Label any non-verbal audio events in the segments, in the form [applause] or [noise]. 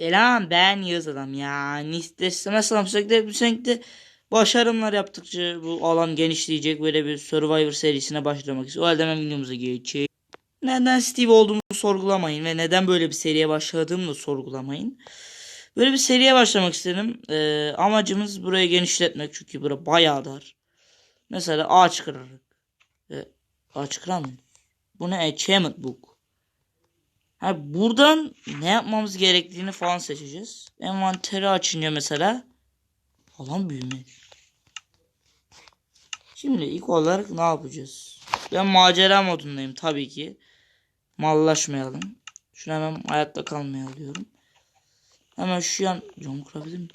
Selam ben Yağız adam ya. İstemez sana sürekli sürekli başarımlar yaptıkça bu alan genişleyecek böyle bir Survivor serisine başlamak istiyorum. O halde hemen videomuza geçelim. Neden Steve olduğumu sorgulamayın ve neden böyle bir seriye başladığımı da sorgulamayın. Böyle bir seriye başlamak istedim. Ee, amacımız burayı genişletmek çünkü bura bayağı dar. Mesela ağaç kırarak. Ee, ağaç kırar mı? Bu ne? Achievement book. Ha buradan ne yapmamız gerektiğini falan seçeceğiz. Envanteri açınca mesela falan büyüme. Şimdi ilk olarak ne yapacağız? Ben macera modundayım tabii ki. Mallaşmayalım. Şunu hemen hayatta kalmaya alıyorum. Hemen şu yan cam kurabilir miyim?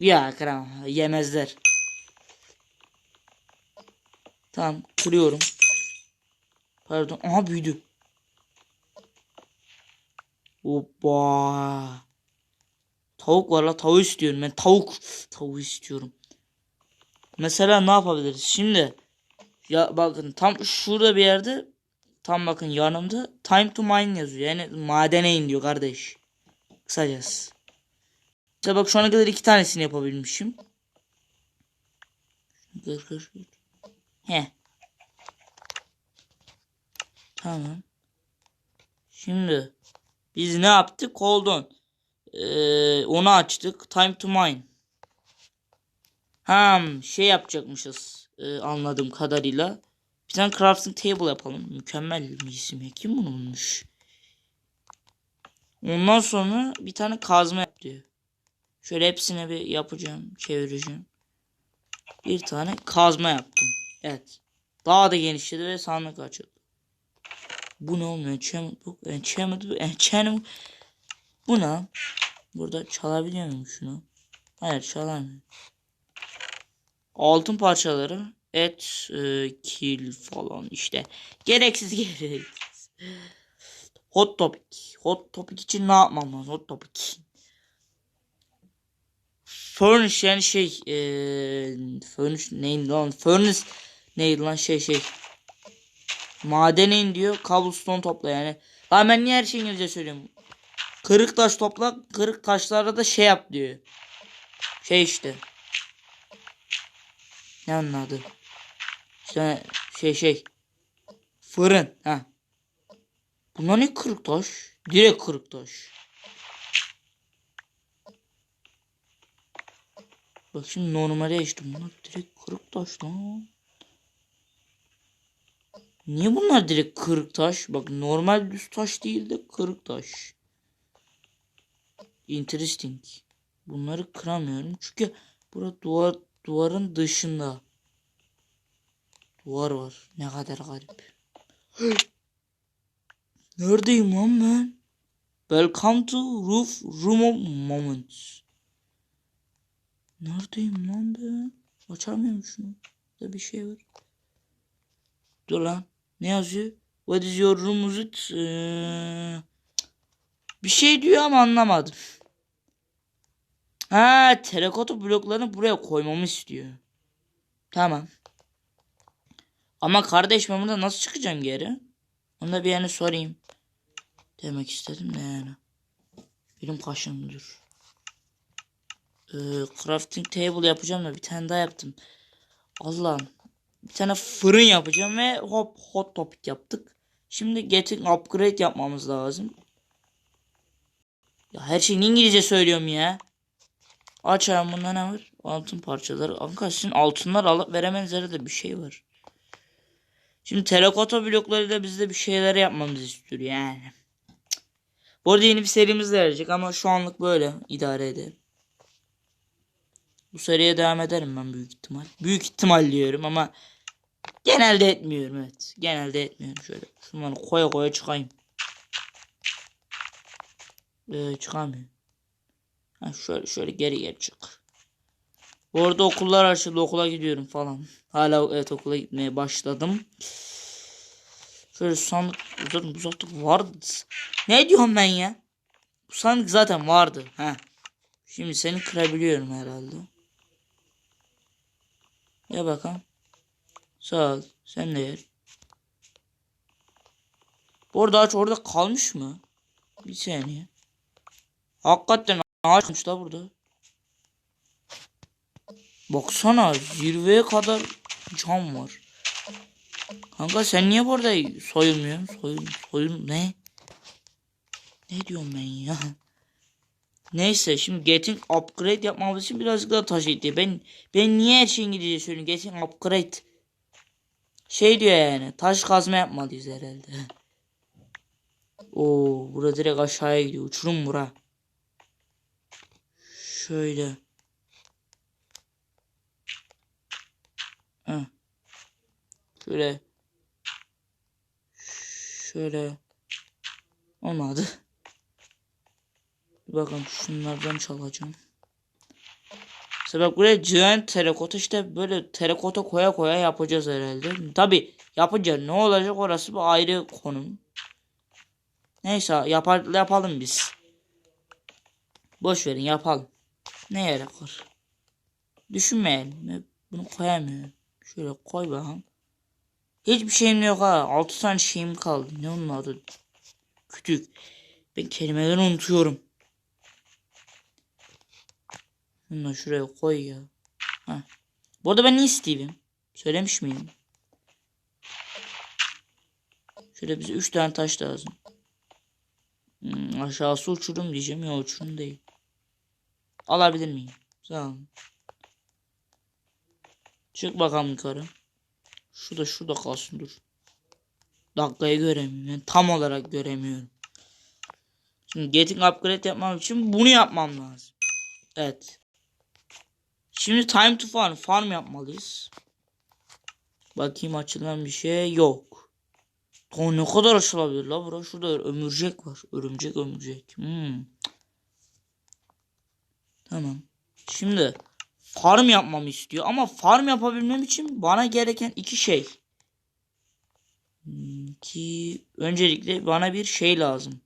Ya kıramam. Yemezler. Tamam kırıyorum. Pardon. Aha büyüdü. Hoppa. Tavuk var la tavuk istiyorum ben tavuk tavuk istiyorum. Mesela ne yapabiliriz? Şimdi ya bakın tam şurada bir yerde tam bakın yanımda time to mine yazıyor. Yani madene in diyor kardeş. Kısacası. İşte bak şu ana kadar iki tanesini yapabilmişim. Kır kır. He. Tamam. Şimdi biz ne yaptık? Coldon. Ee, onu açtık. Time to mine. Ham şey yapacakmışız. Ee, anladığım kadarıyla. Bir tane crafting table yapalım. Mükemmel bir isim. Kim bunu bulmuş? Ondan sonra bir tane kazma yap diyor. Şöyle hepsini bir yapacağım. Çevireceğim. Bir tane kazma yaptım. Evet. Daha da genişledi ve sandık açıldı. Bu ne olmuyor? Enchantment book. Enchantment book. Enchantment Bu ne? Burada çalabiliyor muyum şunu? Hayır çalamıyorum. Altın parçaları. Et, e, kil falan işte. Gereksiz [laughs] gereksiz. Hot topic. Hot topic için ne yapmam lazım? Hot topic. Furnish yani şey. E, furnish neydi lan? Furnace neydi lan şey şey. Madene in diyor. Cobblestone topla yani. Lan ben niye her şeyi İngilizce söylüyorum? Kırık taş topla. Kırık taşlarda da şey yap diyor. Şey işte. Ne anladı? İşte şey şey. Fırın. Ha. Bunlar ne kırık taş? Direkt kırık taş. Bak şimdi normale işte bunlar direkt kırık taş lan. Niye bunlar direkt kırık taş? Bak normal düz taş değil de kırık taş. Interesting. Bunları kıramıyorum çünkü burada duvar duvarın dışında. Duvar var. Ne kadar garip. [gasps] Neredeyim lan ben? Welcome to Roof Room of Moments. Neredeyim lan ben? Açamıyorum şunu. Burada bir şey var. Dur lan. Ne yazıyor? What is your room is it? Ee, bir şey diyor ama anlamadım. Ha, terakota bloklarını buraya koymamı istiyor. Tamam. Ama kardeş ben burada nasıl çıkacağım geri? Onu da bir yani sorayım. Demek istedim ne yani. Benim kaşımdır. Ee, crafting table yapacağım da bir tane daha yaptım. Allah'ım. Bir tane fırın yapacağım ve hop hot topic yaptık. Şimdi getting upgrade yapmamız lazım. Ya her şeyin İngilizce söylüyorum ya. Açalım bunda ne var? Altın parçaları. Arkadaşlar altınlar alıp veremezlere de bir şey var. Şimdi terakota bloklarıyla bizde bir şeyler yapmamızı istiyor yani. Bu arada yeni bir serimiz de gelecek ama şu anlık böyle idare edelim. Bu seriye devam ederim ben büyük ihtimal. Büyük ihtimal diyorum ama genelde etmiyorum evet. Genelde etmiyorum şöyle. Şunları koya koya çıkayım. Ee, çıkamıyorum. Ha, şöyle şöyle geri geri çık. Bu arada okullar açıldı okula gidiyorum falan. Hala evet okula gitmeye başladım. Şöyle sandık zaten bu sandık vardı. Ne diyorum ben ya? Bu sandık zaten vardı. Ha. Şimdi seni kırabiliyorum herhalde. Ya bakalım. Sağ ol. Sen de yer. Bu arada aç orada kalmış mı? Bir saniye. Hakikaten ağaçmış da burada. Baksana zirveye kadar cam var. Kanka sen niye burada soyulmuyorsun? Soyun, soyun ne? Ne diyorum ben ya? Neyse şimdi getting upgrade yapmamız için birazcık daha taş ihtiyacı. Ben ben niye her şeyin gideceği söylüyorum. Getting upgrade. Şey diyor yani taş kazma yapmalıyız herhalde. [laughs] Oo burada direkt aşağıya gidiyor. Uçurum bura. Şöyle. Şöyle. Şöyle. Olmadı. [laughs] Bir bakalım şunlardan çalacağım. Sebep buraya giant terakota işte böyle terakota koya koya yapacağız herhalde. Tabi yapınca ne olacak orası bir ayrı konum. Neyse yapar, yapalım biz. Boş verin yapalım. Ne gerek var? Düşünmeyelim. Bunu koyamıyorum. Şöyle koy bakalım. Hiçbir şeyim yok ha. 6 tane şeyim kaldı. Ne onun adı? Kütük. Ben kelimeleri unutuyorum. Bunu şuraya koy ya. Heh. Bu arada ben ne Steve'im? Söylemiş miyim? Şöyle bize 3 tane taş lazım. Hmm, aşağısı uçurum diyeceğim ya uçurum değil. Alabilir miyim? Sağ olun. Çık bakalım yukarı. Şu da şurada kalsın dur. Dakikayı göremiyorum. Yani tam olarak göremiyorum. Şimdi getting upgrade yapmam için bunu yapmam lazım. Evet. Şimdi time to farm. Farm yapmalıyız. Bakayım açılan bir şey yok. Daha ne kadar açılabilir la bura? Şurada ömürcek var. Örümcek ömürcek. Hmm. Tamam. Şimdi farm yapmamı istiyor ama farm yapabilmem için bana gereken iki şey. Hmm, Ki öncelikle bana bir şey lazım.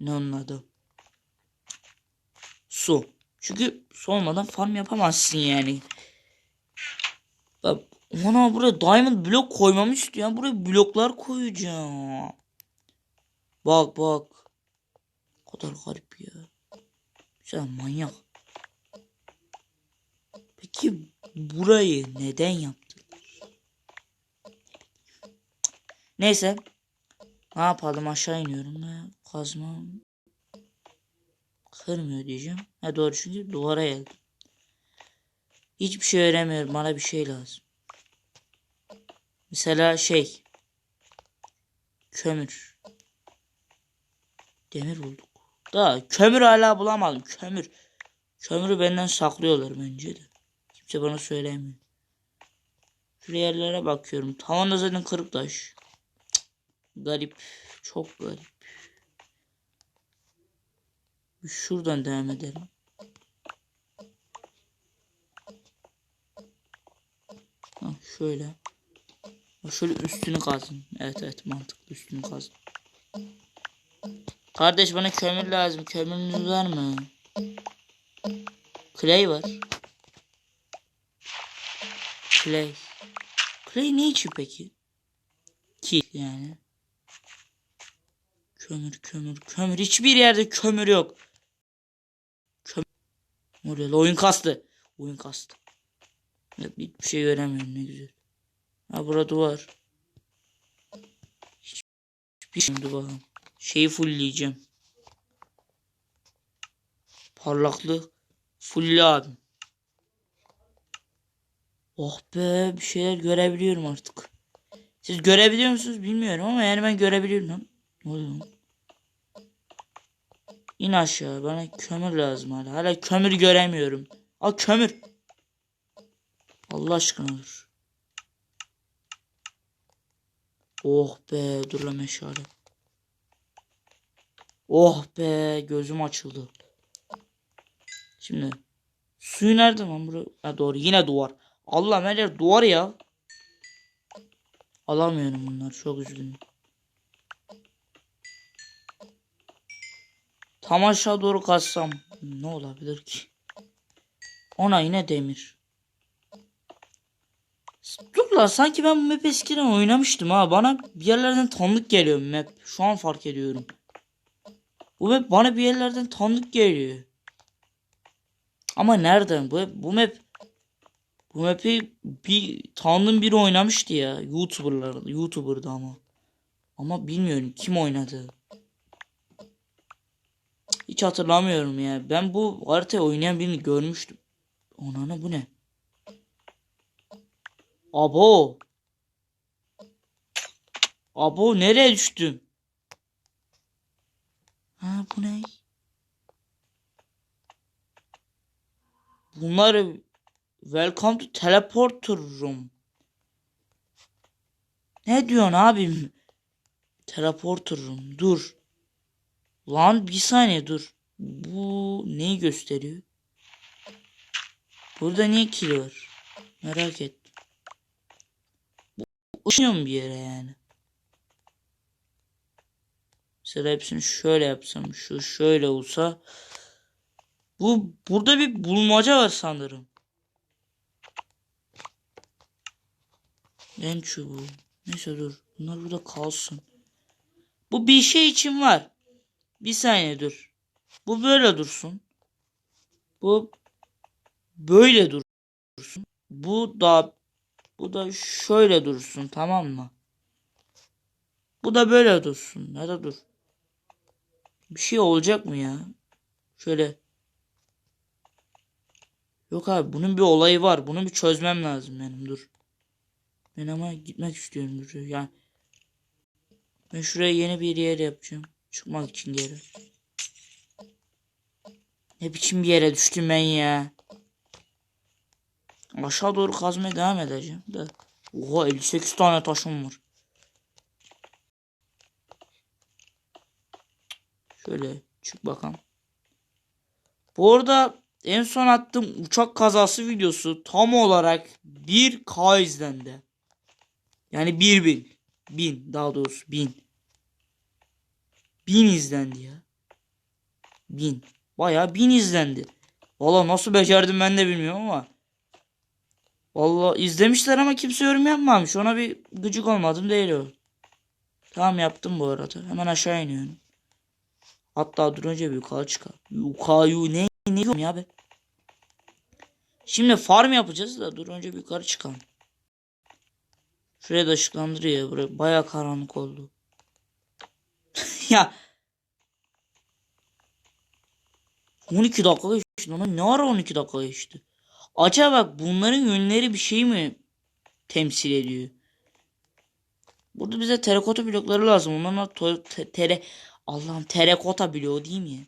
Ne onun adı? Su. Çünkü su olmadan farm yapamazsın yani. Bak ona buraya diamond blok koymamı istiyor. Yani buraya bloklar koyacağım. Bak bak. O kadar garip ya. Sen manyak. Peki burayı neden yaptın? Neyse. Ne yapalım aşağı iniyorum. Ne kazma kırmıyor diyeceğim. Ha doğru çünkü duvara geldim. Hiçbir şey öğrenmiyorum. Bana bir şey lazım. Mesela şey. Kömür. Demir bulduk. Da kömür hala bulamadım. Kömür. Kömürü benden saklıyorlar bence de. Kimse bana söylemiyor. Şu yerlere bakıyorum. Tavanda zaten kırık taş. Garip. Çok garip. Şuradan devam edelim. Ha, şöyle. Şöyle üstünü kazın. Evet evet mantıklı üstünü kazın. Kardeş bana kömür lazım. Kömürünüz var mı? Clay var. Clay. Clay ne için peki? Ki yani. Kömür kömür kömür. Hiçbir yerde kömür yok. Oraya oyun kastı. Oyun kastı. Ya, Hiçbir şey göremiyorum ne güzel. Ha burada duvar. Hiçbir şey duvar. Şeyi fullleyeceğim. Parlaklık. Fulle abi. Oh be bir şeyler görebiliyorum artık. Siz görebiliyor musunuz bilmiyorum ama yani ben görebiliyorum. Ne oluyor? İn aşağı bana kömür lazım hala. Hala kömür göremiyorum. Al kömür. Allah aşkına dur. Oh be dur lan meşale. Oh be gözüm açıldı. Şimdi suyu nerede lan bura? Ha doğru yine duvar. Allah her yer duvar ya. Alamıyorum bunlar çok üzgünüm. Tam aşağı doğru kaçsam ne olabilir ki? Ona yine demir. Dur lan sanki ben bu map eskiden oynamıştım ha. Bana bir yerlerden tanıdık geliyor map. Şu an fark ediyorum. Bu map bana bir yerlerden tanıdık geliyor. Ama nereden? Bu, bu map bu map'i bir tanıdığım biri oynamıştı ya. YouTuber'lar, YouTuber'dı ama. Ama bilmiyorum kim oynadı. Hiç hatırlamıyorum ya. Ben bu haritayı oynayan birini görmüştüm. Onana bu ne? Abo. Abo nereye düştüm? Ha bu ne? Bunlar Welcome to Teleporter Room. Ne diyorsun abim? Teleporter Room. Dur. Lan bir saniye dur. Bu neyi gösteriyor? Burada niye kilo var? Merak ettim. Bu ışınıyor mu bir yere yani? Mesela hepsini şöyle yapsam. Şu şöyle olsa. Bu burada bir bulmaca var sanırım. En çubuğu. Neyse dur. Bunlar burada kalsın. Bu bir şey için var. Bir saniye dur. Bu böyle dursun. Bu böyle dursun. Bu da bu da şöyle dursun tamam mı? Bu da böyle dursun. Ya da dur. Bir şey olacak mı ya? Şöyle. Yok abi bunun bir olayı var. Bunu bir çözmem lazım benim dur. Ben ama gitmek istiyorum dur. Yani ben şuraya yeni bir yer yapacağım. Çıkmak için geri. Ne biçim bir yere düştüm ben ya. Aşağı doğru kazmaya devam edeceğim de. Oha 58 tane taşım var. Şöyle çık bakalım. Bu arada en son attığım uçak kazası videosu tam olarak 1K izlendi. Yani 1000. 1000 daha doğrusu 1000. 1000 izlendi ya. 1000. Bayağı 1000 izlendi. Valla nasıl becerdim ben de bilmiyorum ama. Valla izlemişler ama kimse yorum yapmamış. Ona bir gıcık olmadım değil o. Tamam yaptım bu arada. Hemen aşağı iniyorum. Hatta dur önce bir yukarı çıkalım. Yukarı ne ne diyorum ya be. Şimdi farm yapacağız da dur önce bir yukarı çıkalım. Şuraya da ışıklandırıyor. Buraya baya karanlık oldu. [laughs] ya 12 dakika geçti. Lan ne ara 12 dakika geçti? Acaba bak bunların yönleri bir şey mi temsil ediyor? Burada bize terakota blokları lazım. To- te- tere Allah'ım terakota bloğu değil mi?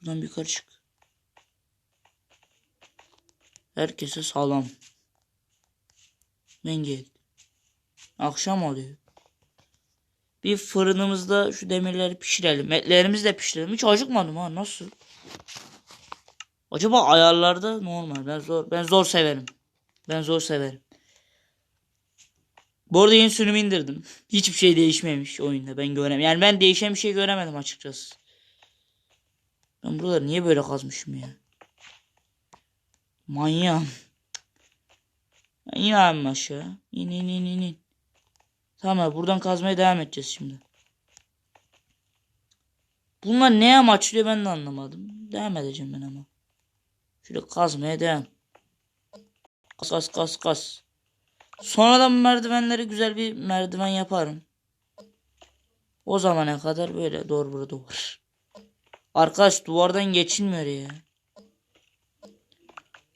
Buradan bir çık. Herkese sağlam. Ben gel. Akşam oluyor. Bir fırınımızda şu demirleri pişirelim. Etlerimizi de pişirelim. Hiç acıkmadım ha nasıl? Acaba ayarlarda normal. Ben zor ben zor severim. Ben zor severim. Bu arada yeni sürümü indirdim. [laughs] Hiçbir şey değişmemiş oyunda. Ben görem. Yani ben değişen bir şey göremedim açıkçası. Ben buraları niye böyle kazmışım ya? Manyağım. İn abi aşağı. İn in in in in. Tamam abi, buradan kazmaya devam edeceğiz şimdi. Bunlar ne amaçlıyor ben de anlamadım. Devam edeceğim ben ama. Şöyle kazmaya devam. Kas kas kas kas. Sonradan merdivenleri güzel bir merdiven yaparım. O zamana kadar böyle doğru burada duvar. Arkadaş duvardan geçilmiyor ya.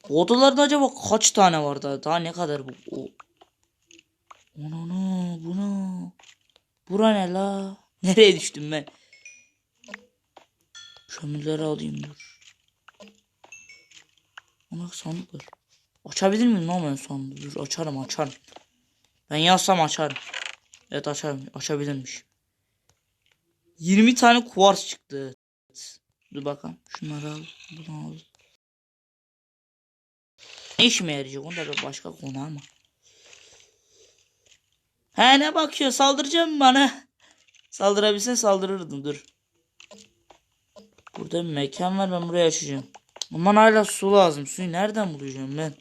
Bu odalarda acaba kaç tane var daha? Ne kadar bu? Onu ne? Bu ne? Bura ne la? [laughs] Nereye düştüm ben? Kömürleri alayım dur. Ona sandık var. Açabilir miyim lan ben sandığı? Dur açarım açarım. Ben yazsam açarım. Evet açarım. Açabilirmiş. 20 tane kuvars çıktı. Dur bakalım. Şunları al. Bunu al. Ne işime yarayacak? Onda da başka konu ama. He ne bakıyor? Saldıracak mı bana? Saldırabilsen saldırırdım. Dur. Burada bir mekan var. Ben buraya açacağım. Aman hala su lazım. Suyu nereden bulacağım ben?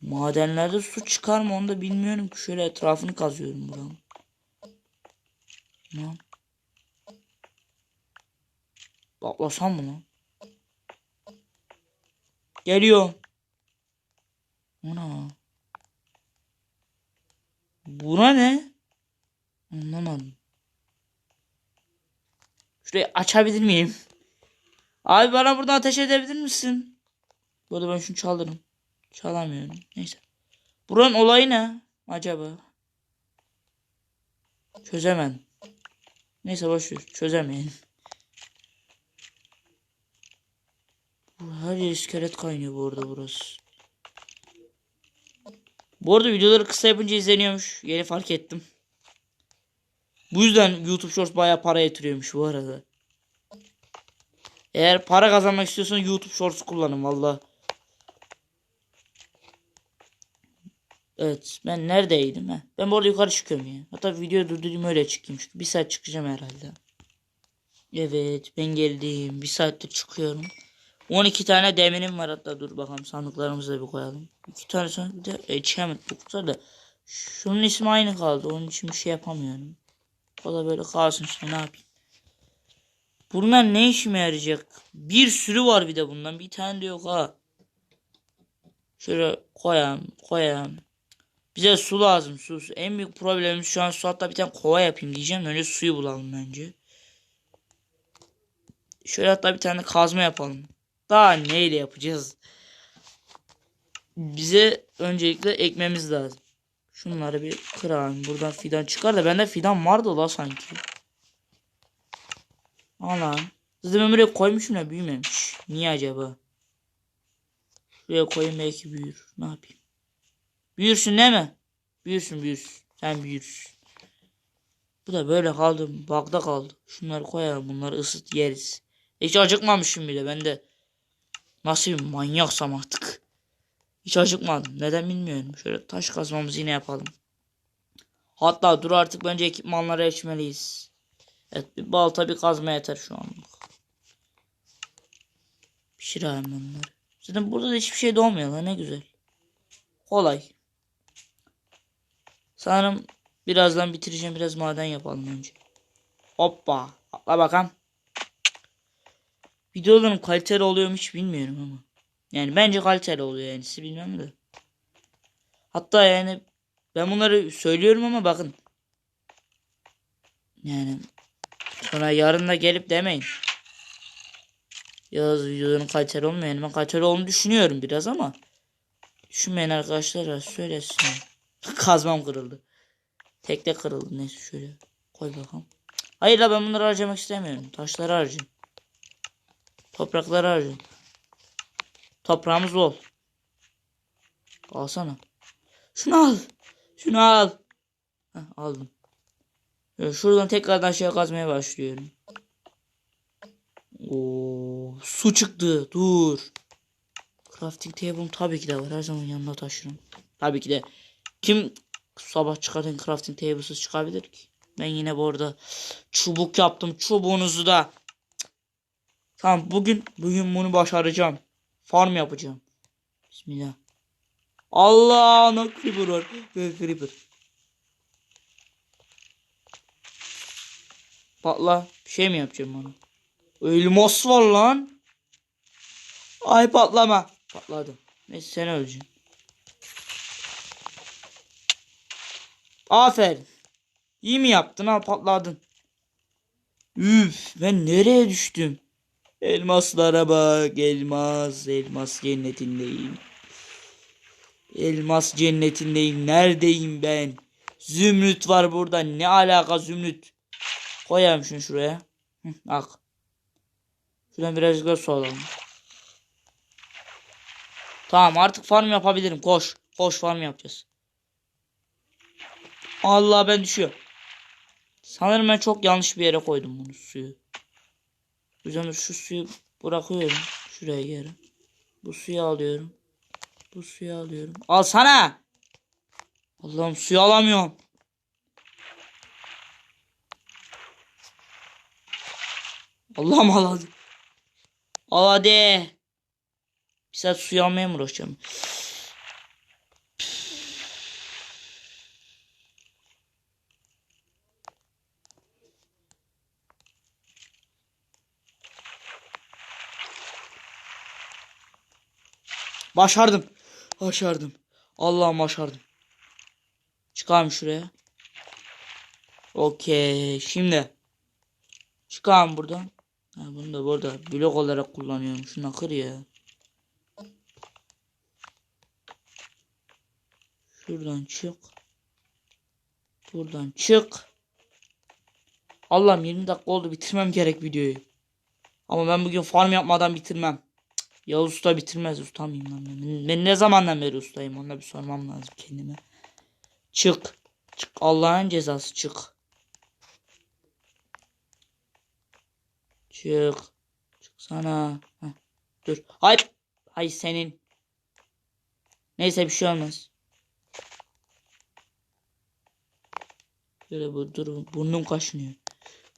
Madenlerde su çıkar mı onu da bilmiyorum ki. Şöyle etrafını kazıyorum buranın. Tamam. Atlasam mı lan? Geliyor. Ana. Buna ne? Anlamadım. Şurayı açabilir miyim? Abi bana buradan ateş edebilir misin? Böyle ben şunu çalırım. Çalamıyorum. Neyse. Buranın olayı ne acaba? Çözemem. Neyse boş ver. Çözemeyin. Bu her yer iskelet kaynıyor bu arada burası. Bu arada videoları kısa yapınca izleniyormuş. Yeni fark ettim. Bu yüzden YouTube Shorts bayağı para yatırıyormuş bu arada. Eğer para kazanmak istiyorsan YouTube Shorts kullanın valla. Evet ben neredeydim ha? Ben bu arada yukarı çıkıyorum ya. Hatta video durdurayım öyle çıkayım. Çünkü bir saat çıkacağım herhalde. Evet ben geldim. Bir saattir çıkıyorum. 12 tane demirim var hatta dur bakalım sandıklarımıza bir koyalım. 2 tane sandık bir de achievement book'ta da şunun ismi aynı kaldı. Onun için bir şey yapamıyorum. O da böyle kalsın işte ne yapayım. Bunlar ne işime yarayacak? Bir sürü var bir de bundan. Bir tane de yok ha. Şöyle koyalım koyalım. Bize su lazım su. En büyük problemimiz şu an su hatta bir tane kova yapayım diyeceğim. Önce suyu bulalım bence. Şöyle hatta bir tane kazma yapalım. Daha neyle yapacağız? Bize öncelikle ekmemiz lazım. Şunları bir kıralım. Buradan fidan çıkar da bende fidan vardı la sanki. Alan. Zaten ben buraya koymuşum ya büyümemiş. Niye acaba? Şuraya koyayım belki büyür. Ne yapayım? Büyürsün değil mi? Büyürsün büyürsün. Sen büyürsün. Bu da böyle kaldı. Bagda kaldı. Şunları koyalım. Bunları ısıt yeriz. Hiç acıkmamışım bile. Ben de nasıl bir manyaksam artık. Hiç acıkmadım. Neden bilmiyorum. Şöyle taş kazmamızı yine yapalım. Hatta dur artık bence ekipmanlara geçmeliyiz. Evet bir balta bir kazma yeter şu anlık. Pişirelim bunları. Zaten burada da hiçbir şey doğmuyor lan ne güzel. Kolay. Sanırım birazdan bitireceğim biraz maden yapalım önce. Hoppa. Atla bakalım. Videoların kaliteli oluyor mu hiç bilmiyorum ama. Yani bence kaliteli oluyor yani siz bilmem de. Hatta yani ben bunları söylüyorum ama bakın. Yani sonra yarın da gelip demeyin. Yaz videoların kaliteli olmuyor. Yani ben kaliteli olduğunu düşünüyorum biraz ama. Düşünmeyin arkadaşlar söylesin. [laughs] Kazmam kırıldı. Tekte kırıldı neyse şöyle koy bakalım. Hayır la ben bunları harcamak istemiyorum. Taşları harcayayım. Toprakları harcayayım. Toprağımız bol. Alsana. Şunu al. Şunu al. Heh, aldım. Şöyle şuradan tekrardan şey kazmaya başlıyorum. Oo, su çıktı. Dur. Crafting table'ım tabii ki de var. Her zaman yanına taşırım. Tabii ki de. Kim sabah çıkarken crafting table'sız çıkabilir ki? Ben yine bu arada çubuk yaptım. Çubuğunuzu da. Tamam bugün bugün bunu başaracağım. Farm yapacağım. Bismillah. Allah ana creeper var. Creeper. Patla. Bir şey mi yapacağım bana? Elmas var lan. Ay patlama. Patladım. Neyse sen öleceksin. Aferin. İyi mi yaptın al patladın. Üf ben nereye düştüm? Elmaslara bak elmas elmas cennetindeyim. Elmas cennetindeyim. Neredeyim ben? Zümrüt var burada. Ne alaka zümrüt? Koyalım şunu şuraya. Hı, ak. Şuradan birazcık da su alalım. Tamam artık farm yapabilirim. Koş. Koş farm yapacağız. Allah ben düşüyor. Sanırım ben çok yanlış bir yere koydum bunu suyu. Yüzden şu suyu bırakıyorum. Şuraya geri. Bu suyu alıyorum. Bu suyu alıyorum. Al sana. Allah'ım suyu alamıyorum. Allah'ım al hadi. Al hadi. Bir saat suyu almaya mı uğraşacağım? Başardım. Başardım. Allah'ım başardım. Çıkalım şuraya. Okey. Şimdi. Çıkalım buradan. Ha, bunu da burada blok olarak kullanıyorum. Şunu kır ya. Şuradan çık. Buradan çık. Allah'ım 20 dakika oldu bitirmem gerek videoyu. Ama ben bugün farm yapmadan bitirmem. Yavuz Usta bitirmez ustamıyım lan ben. Ben- ne zamandan beri ustayım ona bir sormam lazım kendime. Çık. Çık Allah'ın cezası çık. Çık. Çık sana. Heh, dur. Hayır. Hayır senin. Neyse bir şey olmaz. Şöyle bu dur burnum kaşınıyor.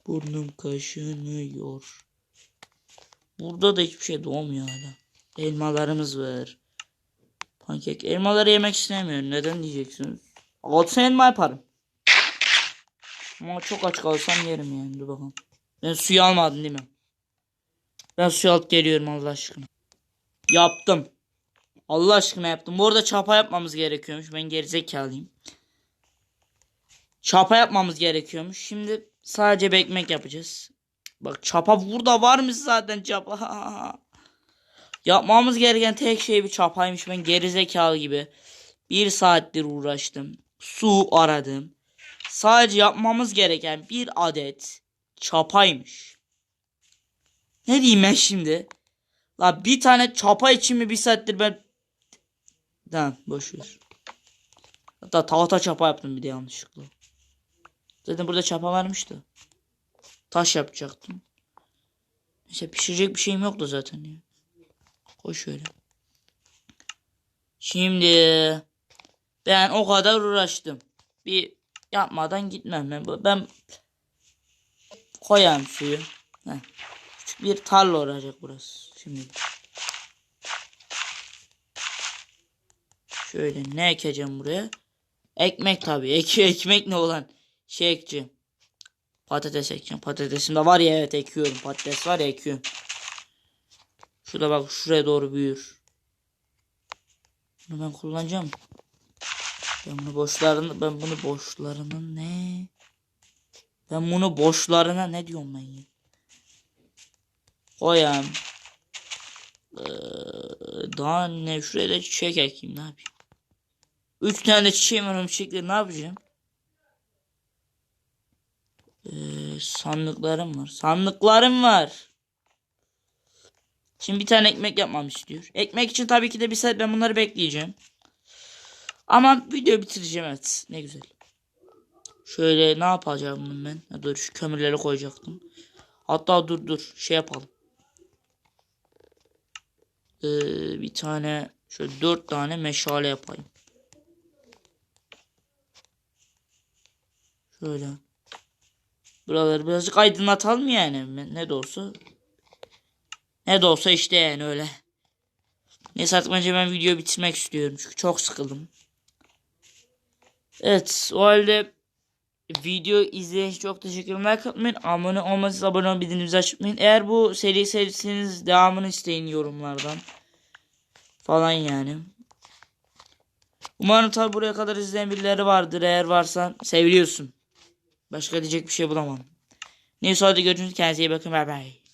Burnum kaşınıyor. Burada da hiçbir şey doğmuyor hala. Elmalarımız var. Pankek. Elmaları yemek istemiyorum. Neden diyeceksiniz? Altı elma yaparım. Ama çok aç kalsam yerim yani. Dur bakalım. Ben suyu almadım değil mi? Ben suyu alıp geliyorum Allah aşkına. Yaptım. Allah aşkına yaptım. Bu arada çapa yapmamız gerekiyormuş. Ben gerizekalıyım. Çapa yapmamız gerekiyormuş. Şimdi sadece ekmek yapacağız. Bak çapa burada varmış zaten çapa. Yapmamız gereken tek şey bir çapaymış. Ben gerizekalı gibi bir saattir uğraştım. Su aradım. Sadece yapmamız gereken bir adet çapaymış. Ne diyeyim ben şimdi? La bir tane çapa için mi bir saattir ben... Tamam boş ver. Hatta tahta çapa yaptım bir de yanlışlıkla. Zaten burada çapa varmıştı. Taş yapacaktım. Neyse pişirecek bir şeyim yoktu zaten ya. Koy şöyle. Şimdi ben o kadar uğraştım. Bir yapmadan gitmem ben. Ben koyayım suyu. Heh. Küçük bir tarla olacak burası. Şimdi. Şöyle ne ekeceğim buraya? Ekmek tabii. Ek [laughs] ekmek ne olan? Şey ekeceğim. Patates ekeceğim. Patatesim de var ya evet ekiyorum. Patates var ya ekiyorum. Şurada bak şuraya doğru büyür. Bunu ben kullanacağım. Ben bunu boşlarını ben bunu boşlarına ne? Ben bunu boşlarına ne diyorum ben ya? Koyayım. Ee, daha ne şuraya da çiçek ekeyim ne yapayım? Üç tane de çiçeğim var çiçekleri ne yapacağım? Ee, sandıklarım var. Sandıklarım var. Şimdi bir tane ekmek yapmam istiyor. Ekmek için tabii ki de bir saat ben bunları bekleyeceğim. Ama video bitireceğim evet. Ne güzel. Şöyle ne yapacağım bunun ben? Ha, dur şu kömürleri koyacaktım. Hatta dur dur şey yapalım. Ee, bir tane şöyle dört tane meşale yapayım. Şöyle. Buraları birazcık aydınlatalım yani. Ne de olsa. Ne de olsa işte yani öyle. Neyse artık bence ben videoyu bitirmek istiyorum. Çünkü çok sıkıldım. Evet o halde video izleyen için çok teşekkür ederim. Like atmayın. Abone olmayı, abone olmayı, bildirimlerinizi açmayın. Eğer bu seri serisiniz devamını isteyin yorumlardan. Falan yani. Umarım tabi buraya kadar izleyen birileri vardır. Eğer varsa seviliyorsun. Başka diyecek bir şey bulamam. Neyse hadi görüşürüz. Kendinize iyi bakın. Bye bye.